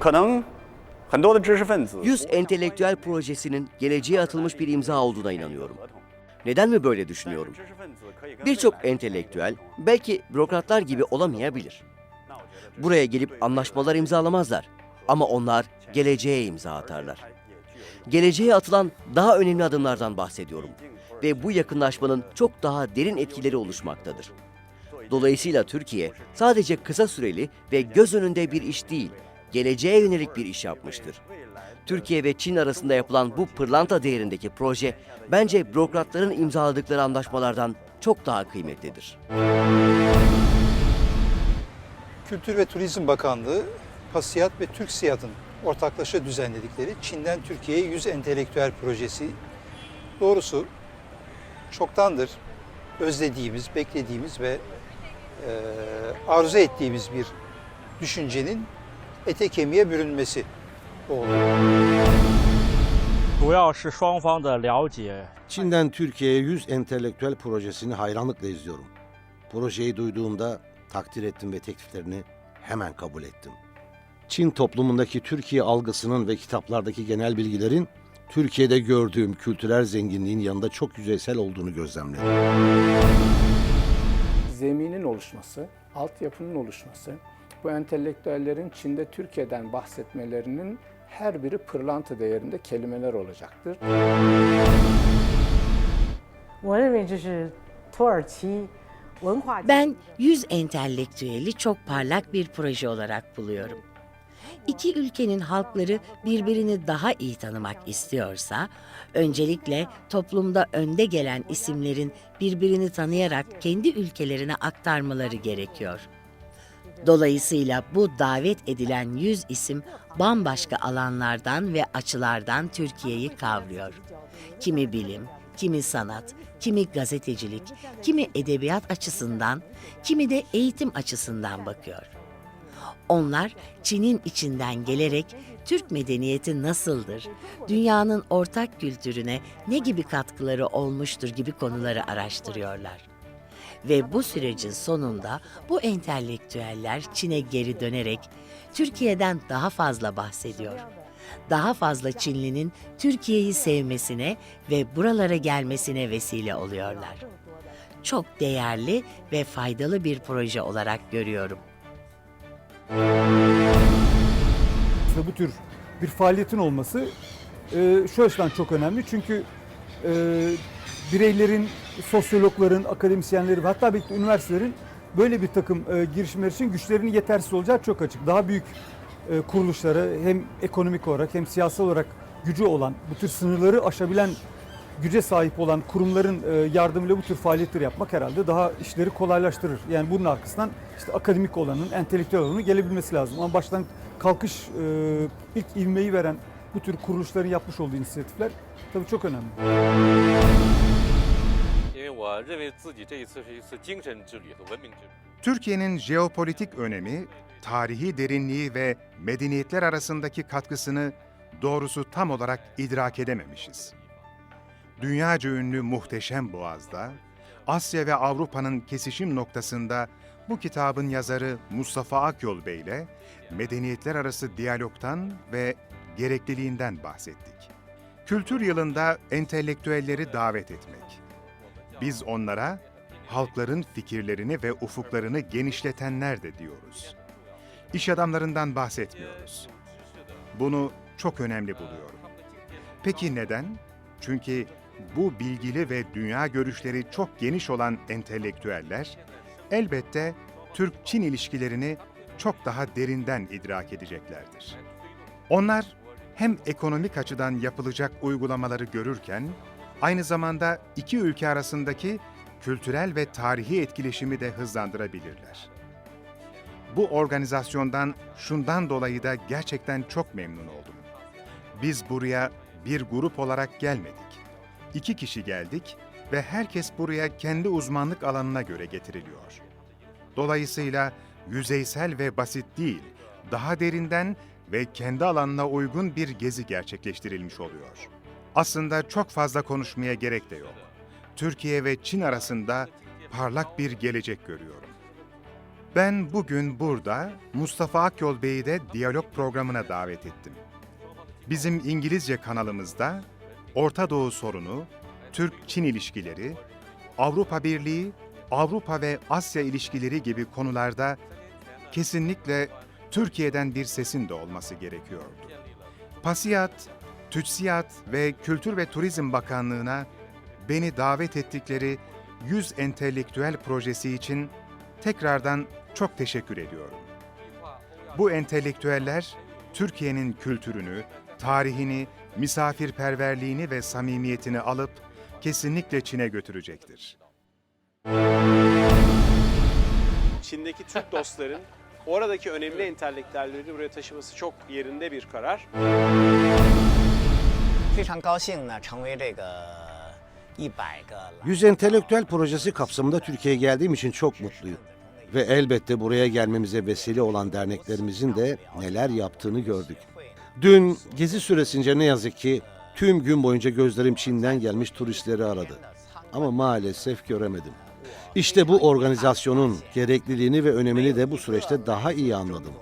可能很多的知识分子 100 entelektüel projesinin geleceğe atılmış bir imza olduğuna inanıyorum. Neden mi böyle düşünüyorum? Birçok entelektüel belki bürokratlar gibi olamayabilir. Buraya gelip anlaşmalar imzalamazlar. Ama onlar geleceğe imza atarlar. Geleceğe atılan daha önemli adımlardan bahsediyorum. Ve bu yakınlaşmanın çok daha derin etkileri oluşmaktadır. Dolayısıyla Türkiye sadece kısa süreli ve göz önünde bir iş değil, geleceğe yönelik bir iş yapmıştır. Türkiye ve Çin arasında yapılan bu pırlanta değerindeki proje bence bürokratların imzaladıkları anlaşmalardan çok daha kıymetlidir. Kültür ve Turizm Bakanlığı, PASİAD ve TÜRKSİAD'ın ortaklaşa düzenledikleri Çin'den Türkiye'ye 100 entelektüel projesi doğrusu çoktandır özlediğimiz, beklediğimiz ve e, arzu ettiğimiz bir düşüncenin ete kemiğe bürünmesi oldu. Çin'den Türkiye'ye 100 entelektüel projesini hayranlıkla izliyorum. Projeyi duyduğumda takdir ettim ve tekliflerini hemen kabul ettim. Çin toplumundaki Türkiye algısının ve kitaplardaki genel bilgilerin Türkiye'de gördüğüm kültürel zenginliğin yanında çok yüzeysel olduğunu gözlemledim. Zeminin oluşması, altyapının oluşması, bu entelektüellerin Çin'de Türkiye'den bahsetmelerinin her biri pırlanta değerinde kelimeler olacaktır. 我认为这是土耳其文化。 Ben 100 entelektüeli çok parlak bir proje olarak buluyorum. İki ülkenin halkları birbirini daha iyi tanımak istiyorsa, öncelikle toplumda önde gelen isimlerin birbirini tanıyarak kendi ülkelerine aktarmaları gerekiyor. Dolayısıyla bu davet edilen 100 isim bambaşka alanlardan ve açılardan Türkiye'yi kavruyor. Kimi bilim, kimi sanat, kimi gazetecilik, kimi edebiyat açısından, kimi de eğitim açısından bakıyor. Onlar Çin'in içinden gelerek Türk medeniyeti nasıldır, dünyanın ortak kültürüne ne gibi katkıları olmuştur gibi konuları araştırıyorlar. Ve bu sürecin sonunda bu entelektüeller Çin'e geri dönerek Türkiye'den daha fazla bahsediyor. Daha fazla Çinlinin Türkiye'yi sevmesine ve buralara gelmesine vesile oluyorlar. Çok değerli ve faydalı bir proje olarak görüyorum. aslında bu tür bir faaliyetin olması e, şu açıdan çok önemli. Çünkü e, bireylerin, sosyologların, akademisyenlerin hatta belki üniversitelerin böyle bir takım e, girişimler için güçlerinin yetersiz olacağı çok açık. Daha büyük e, kuruluşlara hem ekonomik olarak hem siyasal olarak gücü olan, bu tür sınırları aşabilen güce sahip olan kurumların e, yardımıyla bu tür faaliyetleri yapmak herhalde daha işleri kolaylaştırır. Yani bunun arkasından işte akademik olanın, entelektüel olanın gelebilmesi lazım. Ama baştan kalkış e, ilk ivmeyi veren bu tür kuruluşların yapmış olduğu inisiyatifler tabii çok önemli. Türkiye'nin jeopolitik önemi, tarihi derinliği ve medeniyetler arasındaki katkısını doğrusu tam olarak idrak edememişiz. Dünyaca ünlü muhteşem Boğaz'da, Asya ve Avrupa'nın kesişim noktasında bu kitabın yazarı Mustafa Akyol Bey ile medeniyetler arası diyalogtan ve gerekliliğinden bahsettik. Kültür yılında entelektüelleri davet etmek. Biz onlara halkların fikirlerini ve ufuklarını genişletenler de diyoruz. İş adamlarından bahsetmiyoruz. Bunu çok önemli buluyorum. Peki neden? Çünkü bu bilgili ve dünya görüşleri çok geniş olan entelektüeller elbette Türk-Çin ilişkilerini çok daha derinden idrak edeceklerdir. Onlar hem ekonomik açıdan yapılacak uygulamaları görürken aynı zamanda iki ülke arasındaki kültürel ve tarihi etkileşimi de hızlandırabilirler. Bu organizasyondan şundan dolayı da gerçekten çok memnun oldum. Biz buraya bir grup olarak gelmedik. İki kişi geldik ve herkes buraya kendi uzmanlık alanına göre getiriliyor. Dolayısıyla yüzeysel ve basit değil, daha derinden ve kendi alanına uygun bir gezi gerçekleştirilmiş oluyor. Aslında çok fazla konuşmaya gerek de yok. Türkiye ve Çin arasında parlak bir gelecek görüyorum. Ben bugün burada Mustafa Akyol Bey'i de diyalog programına davet ettim. Bizim İngilizce kanalımızda Orta Doğu sorunu, Türk-Çin ilişkileri, Avrupa Birliği, Avrupa ve Asya ilişkileri gibi konularda kesinlikle Türkiye'den bir sesin de olması gerekiyordu. Pasiyat, Tütsiyat ve Kültür ve Turizm Bakanlığı'na beni davet ettikleri 100 entelektüel projesi için tekrardan çok teşekkür ediyorum. Bu entelektüeller Türkiye'nin kültürünü, tarihini, misafirperverliğini ve samimiyetini alıp kesinlikle Çin'e götürecektir. Çin'deki Türk dostların oradaki önemli entelektüelleri buraya taşıması çok yerinde bir karar. 100 entelektüel projesi kapsamında Türkiye'ye geldiğim için çok mutluyum. Ve elbette buraya gelmemize vesile olan derneklerimizin de neler yaptığını gördük. Dün gezi süresince ne yazık ki tüm gün boyunca gözlerim Çin'den gelmiş turistleri aradı. Ama maalesef göremedim. İşte bu organizasyonun gerekliliğini ve önemini de bu süreçte daha iyi anladım.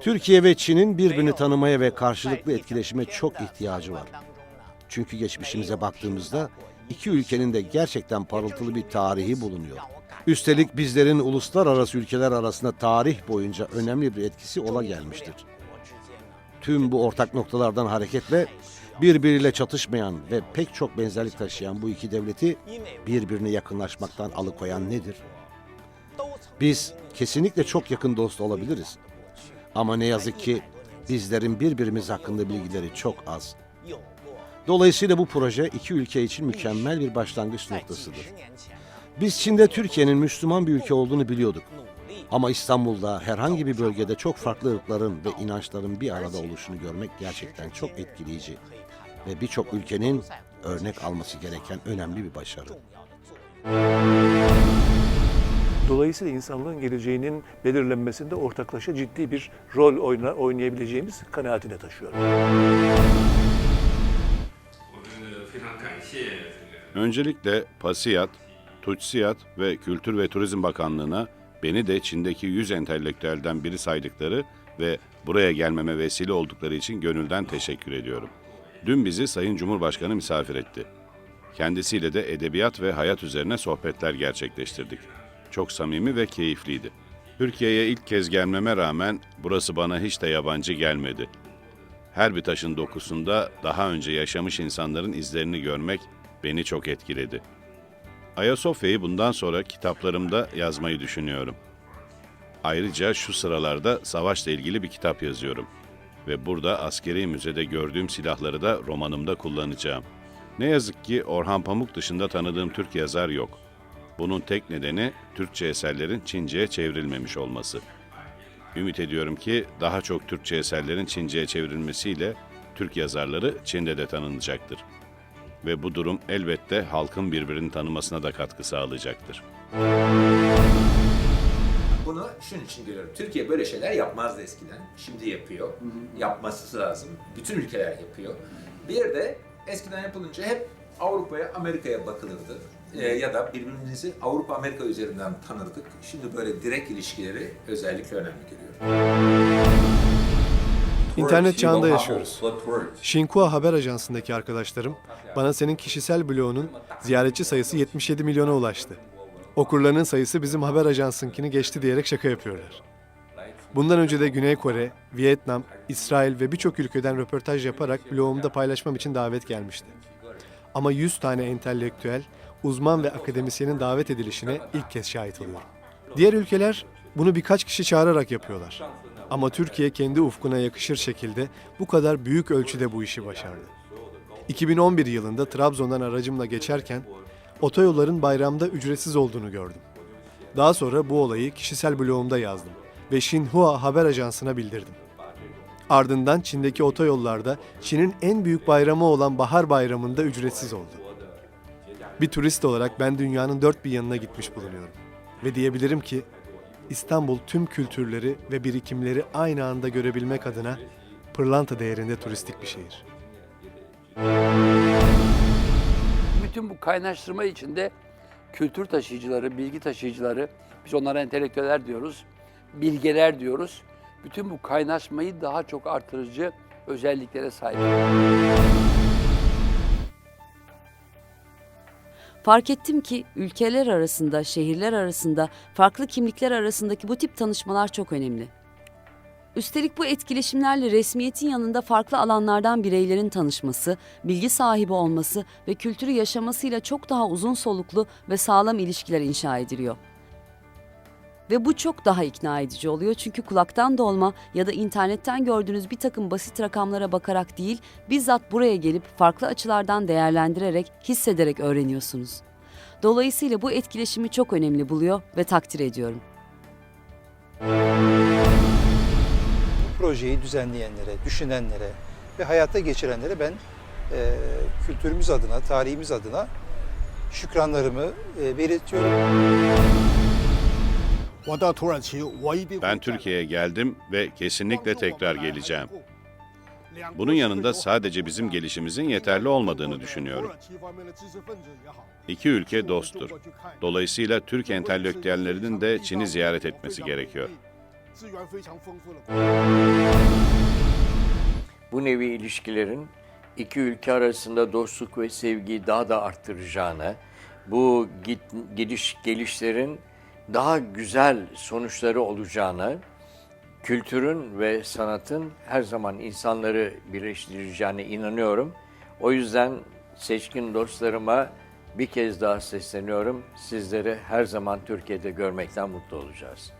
Türkiye ve Çin'in birbirini tanımaya ve karşılıklı etkileşime çok ihtiyacı var. Çünkü geçmişimize baktığımızda iki ülkenin de gerçekten parıltılı bir tarihi bulunuyor. Üstelik bizlerin uluslararası ülkeler arasında tarih boyunca önemli bir etkisi ola gelmiştir. Tüm bu ortak noktalardan hareketle birbiriyle çatışmayan ve pek çok benzerlik taşıyan bu iki devleti birbirine yakınlaşmaktan alıkoyan nedir? Biz kesinlikle çok yakın dost olabiliriz. Ama ne yazık ki bizlerin birbirimiz hakkında bilgileri çok az. Dolayısıyla bu proje iki ülke için mükemmel bir başlangıç noktasıdır. Biz Çin'de Türkiye'nin Müslüman bir ülke olduğunu biliyorduk. Ama İstanbul'da herhangi bir bölgede çok farklı ırkların ve inançların bir arada oluşunu görmek gerçekten çok etkileyici ve birçok ülkenin örnek alması gereken önemli bir başarı. Dolayısıyla insanlığın geleceğinin belirlenmesinde ortaklaşa ciddi bir rol oyna, oynayabileceğimiz kanaatine taşıyorum. Öncelikle Pasiyat, Tutsiyat ve Kültür ve Turizm Bakanlığı'na beni de Çin'deki 100 entelektüelden biri saydıkları ve buraya gelmeme vesile oldukları için gönülden teşekkür ediyorum. Dün bizi Sayın Cumhurbaşkanı misafir etti. Kendisiyle de edebiyat ve hayat üzerine sohbetler gerçekleştirdik. Çok samimi ve keyifliydi. Türkiye'ye ilk kez gelmeme rağmen burası bana hiç de yabancı gelmedi. Her bir taşın dokusunda daha önce yaşamış insanların izlerini görmek beni çok etkiledi. Ayasofya'yı bundan sonra kitaplarımda yazmayı düşünüyorum. Ayrıca şu sıralarda savaşla ilgili bir kitap yazıyorum. Ve burada askeri müzede gördüğüm silahları da romanımda kullanacağım. Ne yazık ki Orhan Pamuk dışında tanıdığım Türk yazar yok. Bunun tek nedeni Türkçe eserlerin Çince'ye çevrilmemiş olması. Ümit ediyorum ki daha çok Türkçe eserlerin Çince'ye çevrilmesiyle Türk yazarları Çin'de de tanınacaktır. Ve bu durum elbette halkın birbirini tanımasına da katkı sağlayacaktır. Bunu şunun için görüyorum. Türkiye böyle şeyler yapmazdı eskiden. Şimdi yapıyor. Yapması lazım. Bütün ülkeler yapıyor. Bir de eskiden yapılınca hep Avrupa'ya, Amerika'ya bakılırdı. Ee, ya da birbirimizi Avrupa-Amerika üzerinden tanırdık. Şimdi böyle direkt ilişkileri özellikle önemli görüyorum. İnternet çağında yaşıyoruz. Xinhua Haber Ajansı'ndaki arkadaşlarım bana senin kişisel bloğunun ziyaretçi sayısı 77 milyona ulaştı. Okurlarının sayısı bizim haber ajansınkini geçti diyerek şaka yapıyorlar. Bundan önce de Güney Kore, Vietnam, İsrail ve birçok ülkeden röportaj yaparak blogumda paylaşmam için davet gelmişti. Ama 100 tane entelektüel, uzman ve akademisyenin davet edilişine ilk kez şahit oluyorum. Diğer ülkeler bunu birkaç kişi çağırarak yapıyorlar. Ama Türkiye kendi ufkuna yakışır şekilde bu kadar büyük ölçüde bu işi başardı. 2011 yılında Trabzon'dan aracımla geçerken otoyolların bayramda ücretsiz olduğunu gördüm. Daha sonra bu olayı kişisel blogumda yazdım ve Xinhua Haber Ajansı'na bildirdim. Ardından Çin'deki otoyollarda Çin'in en büyük bayramı olan Bahar Bayramı'nda ücretsiz oldu. Bir turist olarak ben dünyanın dört bir yanına gitmiş bulunuyorum. Ve diyebilirim ki İstanbul tüm kültürleri ve birikimleri aynı anda görebilmek adına pırlanta değerinde turistik bir şehir. Bütün bu kaynaştırma içinde kültür taşıyıcıları, bilgi taşıyıcıları, biz onlara entelektüeller diyoruz. bilgeler diyoruz. Bütün bu kaynaşmayı daha çok artırıcı özelliklere sahip. Fark ettim ki ülkeler arasında, şehirler arasında, farklı kimlikler arasındaki bu tip tanışmalar çok önemli. Üstelik bu etkileşimlerle resmiyetin yanında farklı alanlardan bireylerin tanışması, bilgi sahibi olması ve kültürü yaşamasıyla çok daha uzun soluklu ve sağlam ilişkiler inşa ediliyor. Ve bu çok daha ikna edici oluyor çünkü kulaktan dolma ya da internetten gördüğünüz bir takım basit rakamlara bakarak değil, bizzat buraya gelip farklı açılardan değerlendirerek, hissederek öğreniyorsunuz. Dolayısıyla bu etkileşimi çok önemli buluyor ve takdir ediyorum. Bu projeyi düzenleyenlere, düşünenlere ve hayata geçirenlere ben e, kültürümüz adına, tarihimiz adına şükranlarımı e, belirtiyorum. Ben Türkiye'ye geldim ve kesinlikle tekrar geleceğim. Bunun yanında sadece bizim gelişimizin yeterli olmadığını düşünüyorum. İki ülke dosttur. Dolayısıyla Türk entelektüellerinin de Çin'i ziyaret etmesi gerekiyor. Bu nevi ilişkilerin iki ülke arasında dostluk ve sevgiyi daha da arttıracağını, bu gidiş gelişlerin daha güzel sonuçları olacağını, kültürün ve sanatın her zaman insanları birleştireceğine inanıyorum. O yüzden seçkin dostlarıma bir kez daha sesleniyorum. Sizleri her zaman Türkiye'de görmekten mutlu olacağız.